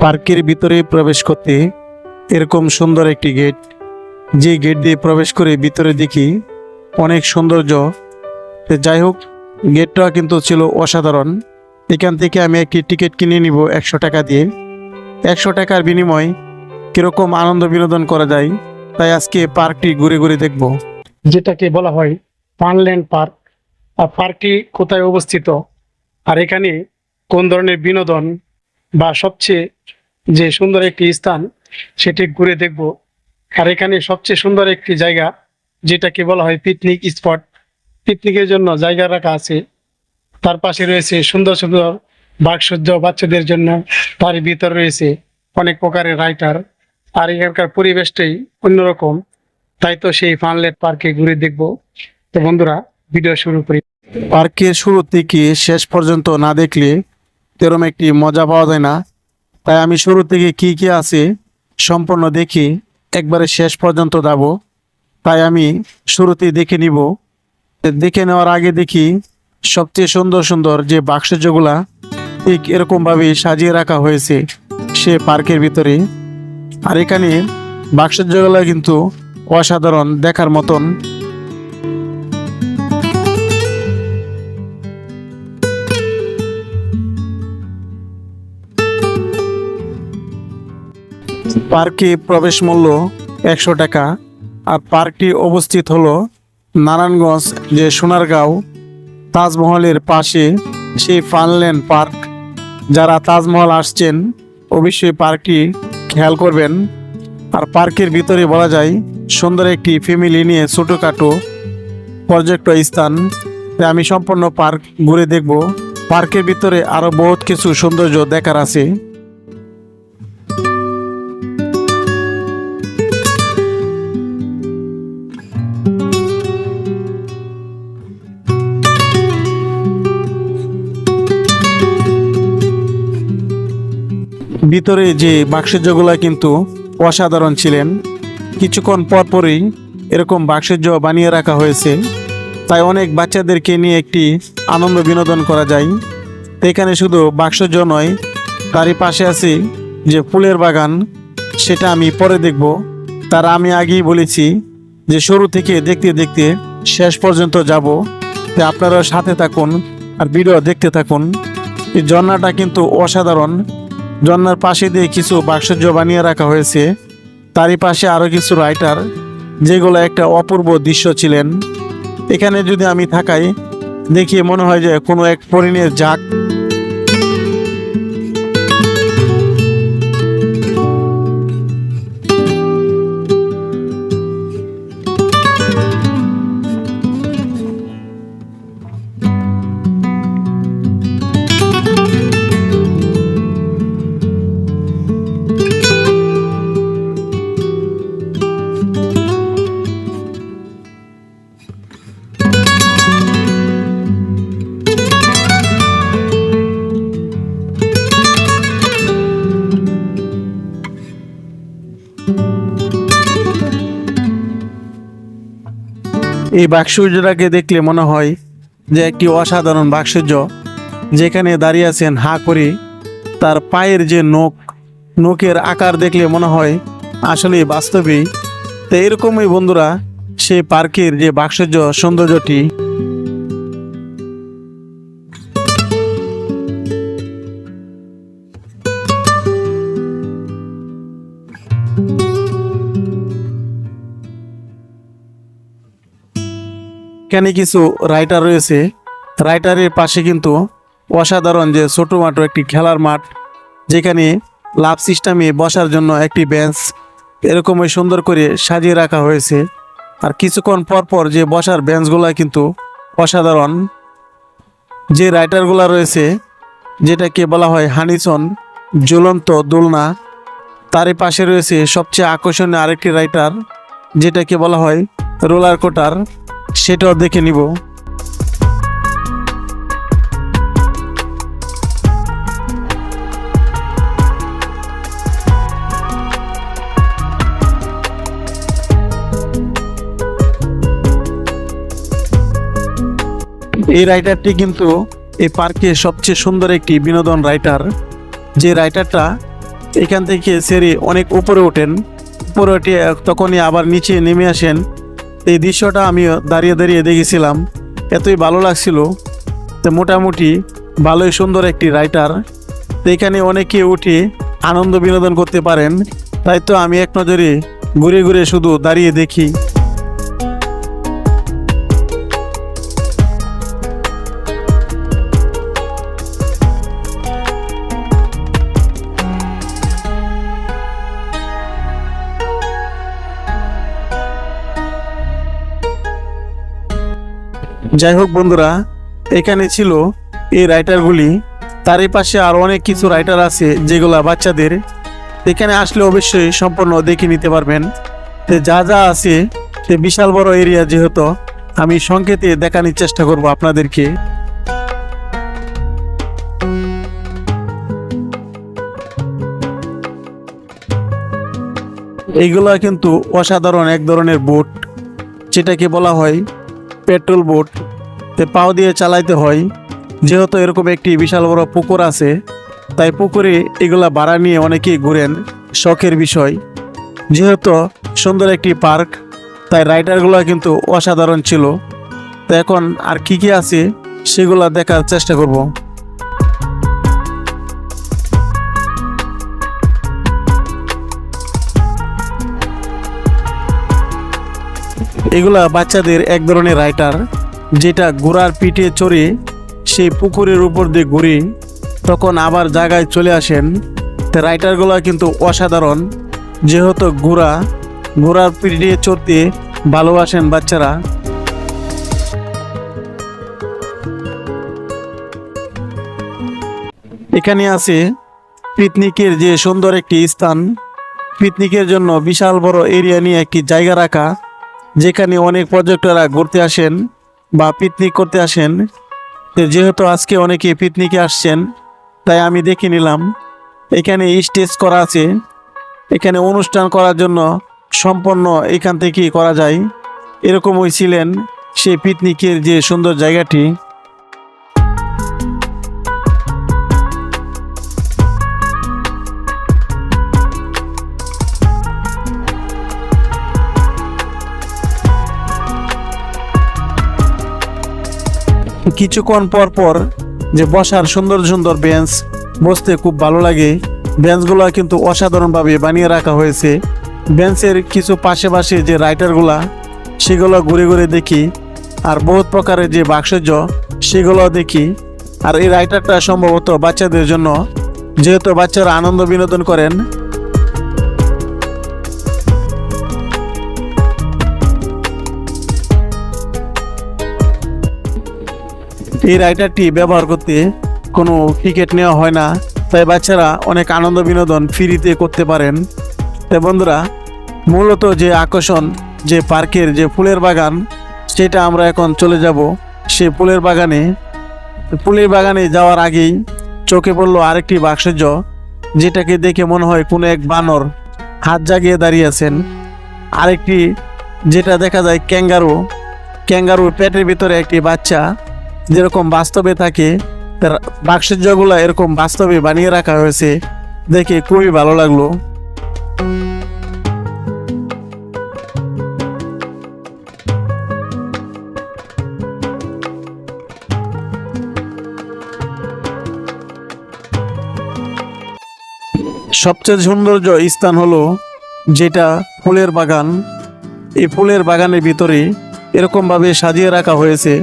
পার্কের ভিতরে প্রবেশ করতে এরকম সুন্দর একটি গেট। যে গেট দিয়ে প্রবেশ করে ভিতরে দেখি অনেক সৌন্দর্য। যাই হোক, গেটটা কিন্তু ছিল অসাধারণ। এখান থেকে আমি একটি টিকিট কিনে নিব একশো টাকা দিয়ে। একশো টাকার বিনিময়ে কীরকম আনন্দ বিনোদন করা যায়, তাই আজকে পার্কটি ঘুরে ঘুরে দেখব। যেটাকে বলা হয় পানল্যান্ড পার্ক। আর পার্কটি কোথায় অবস্থিত? আর এখানে কোন ধরনের বিনোদন বা সবচেয়ে যে সুন্দর একটি স্থান, সেটি ঘুরে দেখব। আর এখানে সবচেয়ে সুন্দর একটি জায়গা, যেটাকে বলা হয় পিকনিক স্পট পিকনিকের জন্য জায়গা রাখা আছে। তার পাশে রয়েছে সুন্দর সুন্দর বাকসজ্জ বাচ্চাদের জন্য। তার ভিতর রয়েছে অনেক প্রকারের রাইটার আর এখানকার পরিবেশটাই অন্যরকম। তাই তো সেই ফানলেট পার্কে ঘুরে দেখব। তো বন্ধুরা, ভিডিও শুরু করি। পার্কের শুরু থেকে শেষ পর্যন্ত না দেখলে তেরম একটি মজা পাওয়া যায় না। তাই আমি শুরু থেকে কি কি আছে সম্পূর্ণ দেখি, একবারে শেষ পর্যন্ত যাব। তাই আমি শুরুতেই দেখে নিব। দেখে নেওয়ার আগে দেখি, সবচেয়ে সুন্দর সুন্দর যে বাক্সগুলা ঠিক এরকমভাবে সাজিয়ে রাখা হয়েছে সে পার্কের ভিতরে। আর এখানে বাক্সগুলা কিন্তু অসাধারণ দেখার মতন পার্কে প্রবেশ মূল্য একশো টাকা আর পার্কটি অবস্থিত হলো নারায়ণগঞ্জ যে সোনারগাঁও তাজমহলের পাশে সেই ফানল্যান্ড পার্ক। যারা তাজমহল আসছেন, অবশ্যই পার্কটি খেয়াল করবেন। আর পার্কের ভিতরে বলা যায়, সুন্দর একটি ফ্যামিলি নিয়ে ছোটোখাটো পর্যটক স্থান। আমি সম্পূর্ণ পার্ক ঘুরে দেখব। পার্কের ভিতরে আরও বহুত কিছু সৌন্দর্য দেখার আছে। ভিতরে যে বাক্সজ্যগুলা কিন্তু অসাধারণ ছিলেন। কিছুক্ষণ পরপরই এরকম বাক্সজ্য বানিয়ে রাখা হয়েছে। তাই অনেক বাচ্চাদেরকে নিয়ে একটি আনন্দ বিনোদন করা যায়। তো এখানে শুধু বাক্সজ্য নয়, তারই পাশে আছে যে ফুলের বাগান, সেটা আমি পরে দেখব। তার আমি আগেই বলেছি যে শুরু থেকে দেখতে দেখতে শেষ পর্যন্ত যাব। তো আপনারা সাথে থাকুন আর ভিডিও দেখতে থাকুন। এই ঝর্ণাটা কিন্তু অসাধারণ। ঝর্ণার পাশে দিয়ে কিছু বাক্সজ্য বানিয়ে রাখা হয়েছে। তারই পাশে আরও কিছু রাইটার যেগুলো একটা অপূর্ব দৃশ্য ছিলেন। এখানে যদি আমি থাকাই, দেখি মনে হয় যে কোনো এক পরিণের জাক এই বাক্সূর্যটাকে দেখলে মনে হয় যে একটি অসাধারণ বাক্সূর্য, যেখানে দাঁড়িয়ে আছেন হা করে তার পায়ের যে নখ, নখের আকার দেখলে মনে হয় আসলে বাস্তবেই। তো এরকমই বন্ধুরা, সেই পার্কের যে বাক্সূর্য সৌন্দর্যটি এখানে কিছু রাইটার রয়েছে। রাইটারের পাশে কিন্তু অসাধারণ যে ছোটোমাটো একটি খেলার মাঠ, যেখানে লাভ সিস্টেমে বসার জন্য একটি বেঞ্চ এরকমই সুন্দর করে সাজিয়ে রাখা হয়েছে। আর কিছুক্ষণ পর পর যে বসার বেঞ্চগুলো কিন্তু অসাধারণ। যে রাইটারগুলো রয়েছে, যেটাকে বলা হয় হানিসন, জ্বলন্ত দোলনা, তারই পাশে রয়েছে সবচেয়ে আকর্ষণীয় আরেকটি রাইটার যেটাকে বলা হয় রোলার কোটার। সেটাও দেখে নিব। এই রাইটারটি কিন্তু এই পার্কে সবচেয়ে সুন্দর একটি বিনোদন রাইটার যে রাইটারটা এখান থেকে সেরে অনেক উপরে ওঠেন। উপরে উঠে তখনই আবার নিচে নেমে আসেন। এই দৃশ্যটা আমি দাঁড়িয়ে দাঁড়িয়ে দেখেছিলাম। এতই ভালো লাগছিল তো মোটামুটি ভালোই সুন্দর একটি রাইটার তো এখানে অনেকে উঠে আনন্দ বিনোদন করতে পারেন। তাই তো আমি এক নজরে ঘুরে ঘুরে শুধু দাঁড়িয়ে দেখি। যাই হোক বন্ধুরা, এখানে ছিল এই রাইটারগুলি তারই পাশে আরও অনেক কিছু রাইটার আছে, যেগুলা বাচ্চাদের এখানে আসলে অবশ্যই সম্পূর্ণ দেখে নিতে পারবেন। তো যা যা আছে, সে বিশাল বড় এরিয়া যেহেতু, আমি সংকেতে দেখানোর চেষ্টা করব আপনাদেরকে। এইগুলা কিন্তু অসাধারণ এক ধরনের বোট যেটাকে বলা হয় পেট্রোল বোট তে পাও দিয়ে চালাইতে হয়। যেহেতু এরকম একটি বিশাল বড় পুকুর আছে, তাই পুকুরে এগুলা ভাড়া নিয়ে অনেকেই ঘুরেন। শখের বিষয়। যেহেতু সুন্দর একটি পার্ক, তাই রাইডারগুলো কিন্তু অসাধারণ ছিল। তো এখন আর কি কি আছে, সেগুলো দেখার চেষ্টা করব। এগুলা বাচ্চাদের এক ধরনের রাইটার যেটা ঘোড়ার পিঠে চড়ে সেই পুকুরের উপর দিয়ে ঘুরে, তখন আবার জায়গায় চলে আসেন। তো রাইটারগুলো কিন্তু অসাধারণ। যেহেতু ঘোড়া, ঘোড়ার পিঠে চড়তে ভালোবাসেন বাচ্চারা। এখানে আছে পিকনিকের যে সুন্দর একটি স্থান। পিকনিকের জন্য বিশাল বড় এরিয়া নিয়ে একটি জায়গা রাখা। যেখানে অনেক পর্যটকরা ঘুরতে আসেন বা পিকনিক করতে আসেন, তো যেহেতু আজকে অনেকে পিকনিকে আসছেন, তাই আমি দেখে নিলাম, এখানে স্টেজ করা আছে। এখানে অনুষ্ঠান করার জন্য সম্পন্ন এখান থেকেই করা যায়। এরকমই ছিলেন সেই পিকনিকের যে সুন্দর জায়গাটি। কিছুক্ষণ পর পর যে বসার সুন্দর সুন্দর বেঞ্চ বসতে খুব ভালো লাগে। বেঞ্চগুলো কিন্তু অসাধারণভাবে বানিয়ে রাখা হয়েছে। বেঞ্চের কিছু পাশে পাশে যে রাইটারগুলা সেগুলো ঘুরে ঘুরে দেখি। আর বহুত প্রকারের যে বাক্সজ্য সেগুলো দেখি। আর এই রাইটারটা সম্ভবত বাচ্চাদের জন্য, যেহেতু বাচ্চারা আনন্দ বিনোদন করেন এই রাইটারটি ব্যবহার করতে কোনো টিকিট নেওয়া হয় না। তাই বাচ্চারা অনেক আনন্দ বিনোদন ফ্রিতে করতে পারেন। তাই বন্ধুরা, মূলত যে আকর্ষণ, যে পার্কের যে ফুলের বাগান, সেটা আমরা এখন চলে যাব। সে ফুলের বাগানে। ফুলের বাগানে যাওয়ার আগেই চোখে পড়ল আরেকটি বাক্সজ্য যেটাকে দেখে মনে হয় কোনো এক বানর হাত জাগিয়ে দাঁড়িয়ে আছেন। আরেকটি, যেটা দেখা যায় ক্যাঙ্গারু। ক্যাঙ্গারুর পেটের ভিতরে একটি বাচ্চা যেরকম বাস্তবে থাকে তার বাক্সজ্যগুলো এরকম বাস্তবে বানিয়ে রাখা হয়েছে, দেখে খুবই ভালো লাগল। সবচেয়ে সৌন্দর্য স্থান হলো যেটা ফুলের বাগান। এই ফুলের বাগানের ভিতরে এরকমভাবে সাজিয়ে রাখা হয়েছে।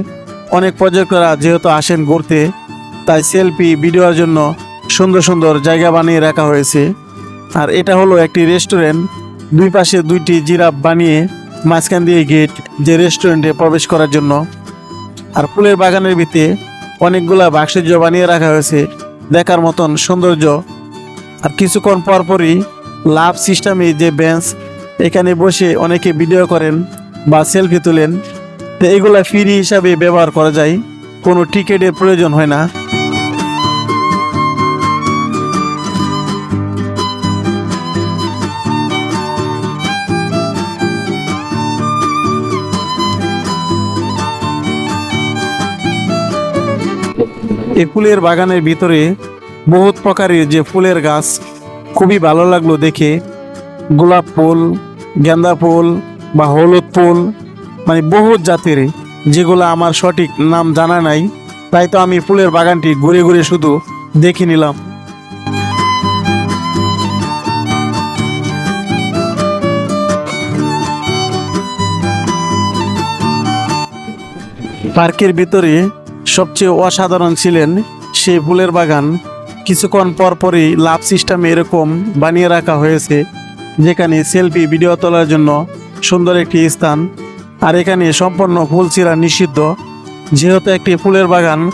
অনেক পর্যটকরা যেহেতু আসেন ঘুরতে, তাই সেলফি, ভিডিওর জন্য সুন্দর সুন্দর জায়গা বানিয়ে রাখা হয়েছে। আর এটা হলো একটি রেস্টুরেন্ট। দুই পাশে দুইটি জিরাফ বানিয়ে মাঝখান দিয়ে গেট, যে রেস্টুরেন্টে প্রবেশ করার জন্য। আর ফুলের বাগানের ভিতরে অনেকগুলা বাক্সজ্য বানিয়ে রাখা হয়েছে, দেখার মতন সৌন্দর্য। আর কিছুক্ষণ পরপরই লাভ সিস্টেমে যে বেঞ্চ, এখানে বসে অনেকে ভিডিও করেন বা সেলফি তোলেন। তো এগুলা ফ্রি হিসাবে ব্যবহার করা যায়। কোনো টিকিটের প্রয়োজন হয় না। এই ফুলের বাগানের ভিতরে বহুত প্রকারের যে ফুলের গাছ, খুবই ভালো লাগল দেখে। গোলাপ ফুল, গেন্দা ফুল বা হলুদ ফুল মানে বহুত জাতের, যেগুলো আমার সঠিক নাম জানা নাই, তাই তো আমি ফুলের বাগানটি ঘুরে ঘুরে শুধু দেখে নিলাম। পার্কের ভিতরে সবচেয়ে অসাধারণ ছিলেন সেই ফুলের বাগান। কিছুক্ষণ পরপরই লাভ সিস্টেম এরকম বানিয়ে রাখা হয়েছে, যেখানে সেলফি ভিডিও তোলার জন্য সুন্দর একটি স্থান। আর এখানে সম্পূর্ণ ফুল ছিঁড়া নিষিদ্ধ। যেহেতু একটি ফুলের বাগান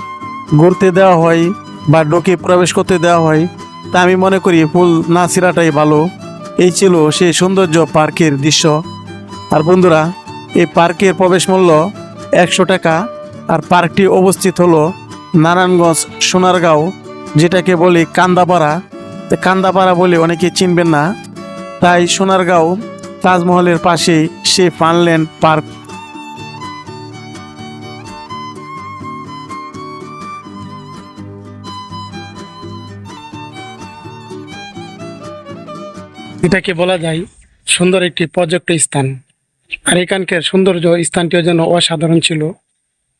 ঘুরতে দেওয়া হয় বা ডোকে প্রবেশ করতে দেওয়া হয়, তা আমি মনে করি ফুল না ছিঁড়াটাই ভালো। এই ছিল সেই সৌন্দর্য পার্কের দৃশ্য। আর বন্ধুরা, এই পার্কের প্রবেশ মূল্য একশো টাকা। আর পার্কটি অবস্থিত হলো নারায়ণগঞ্জ, সোনারগাঁও, যেটাকে বলি কান্দাপাড়া। কান্দাপাড়া বলে অনেকে চিনবেন না। তাই সোনারগাঁও তাজমহলের পাশেই সে ফানল্যান্ড পার্ক। এটাকে বলা যায় সুন্দর একটি পর্যটক স্থান। আর এখানকার সৌন্দর্য স্থানটিও যেন অসাধারণ ছিল।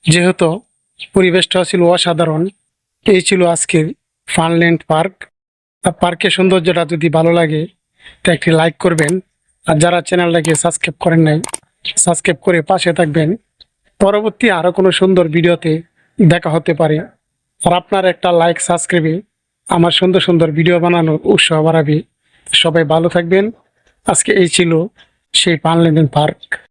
যেহেতু পরিবেশটাও ছিল অসাধারণ, এই ছিল আজকের ফানল্যান্ড পার্ক। আর পার্কের সৌন্দর্যটা যদি ভালো লাগে, তো একটি লাইক করবেন। আর যারা চ্যানেলটাকে সাবস্ক্রাইব করেন নাই সাবস্ক্রাইব করে পাশে থাকবেন। পরবর্তী আরও কোনো সুন্দর ভিডিওতে দেখা হতে পারে। আর আপনার একটা লাইক সাবস্ক্রাইবে আমার সুন্দর সুন্দর ভিডিও বানানোর উৎসাহ বাড়াবে। সবাই ভালো থাকবেন। আজকে এই ছিল সেই পার্লামেন্ট পার্ক।